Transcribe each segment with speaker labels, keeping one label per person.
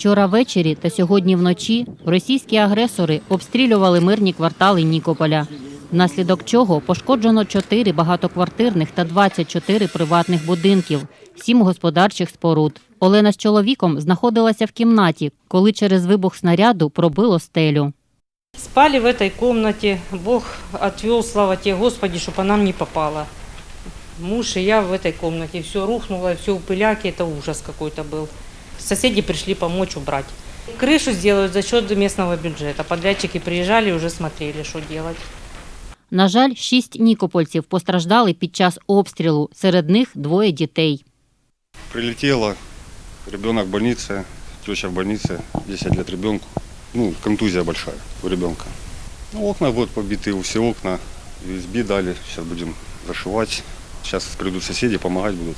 Speaker 1: Вчора ввечері та сьогодні вночі російські агресори обстрілювали мирні квартали Нікополя, внаслідок чого пошкоджено 4 багатоквартирних та 24 приватних будинків, 7 господарчих споруд. Олена з чоловіком знаходилася в кімнаті, коли через вибух снаряду пробило стелю.
Speaker 2: Спали в этой комнате. Бог отвел, слава тебе, Господи, чтобы она нам не попала. Муж и я в этой комнате. Все рухнуло, все в пыляке. Это ужас какой-то был. Соседи пришли помочь убрать. Крышу сделают за счет местного бюджета. Подрядчики приезжали и уже смотрели, что делать.
Speaker 1: На жаль, шість нікопольців постраждали під час обстрілу. Серед них двоє дітей.
Speaker 3: Прилетело, ребенок в больнице, теща в больнице, 10 лет ребенку. Ну, контузия большая у ребенка. Ну, окна вот побиты, все окна, USB дали, сейчас будем зашивать. Сейчас придут соседи, помогать будут.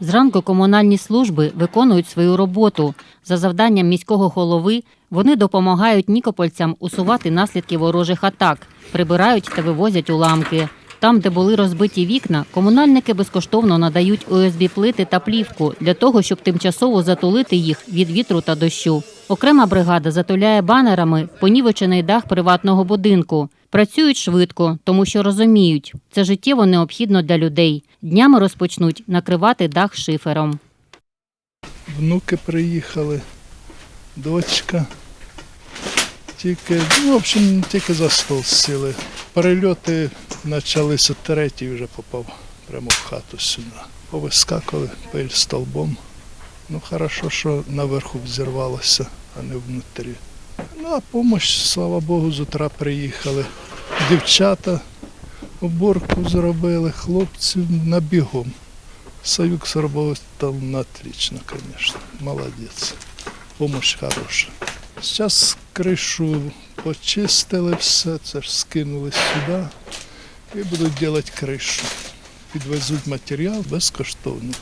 Speaker 1: Зранку комунальні служби виконують свою роботу. За завданням міського голови вони допомагають нікопольцям усувати наслідки ворожих атак, прибирають та вивозять уламки. Там, де були розбиті вікна, комунальники безкоштовно надають ОСБ плити та плівку для того, щоб тимчасово затулити їх від вітру та дощу. Окрема бригада затуляє банерами понівечений дах приватного будинку. Працюють швидко, тому що розуміють, це життєво необхідно для людей. Днями розпочнуть накривати дах шифером.
Speaker 4: внуки приїхали, дочка. Тільки, ну, в общем, тільки за стол сіли. Перельоти почалися третій вже попав прямо в хату сюди. Повискакали пиль столбом. Ну, хорошо, що наверху взірвалося, а не внутрі. Ну, а допомога, слава Богу, з утра приїхали. Дівчата уборку зробили, хлопці на бігом. Союз работал на отлично, конечно. Молодец. Помощь хороша. Зараз кришу почистили все, це ж скинули сюди і будуть робити кришу. Підвезуть матеріал безкоштовно.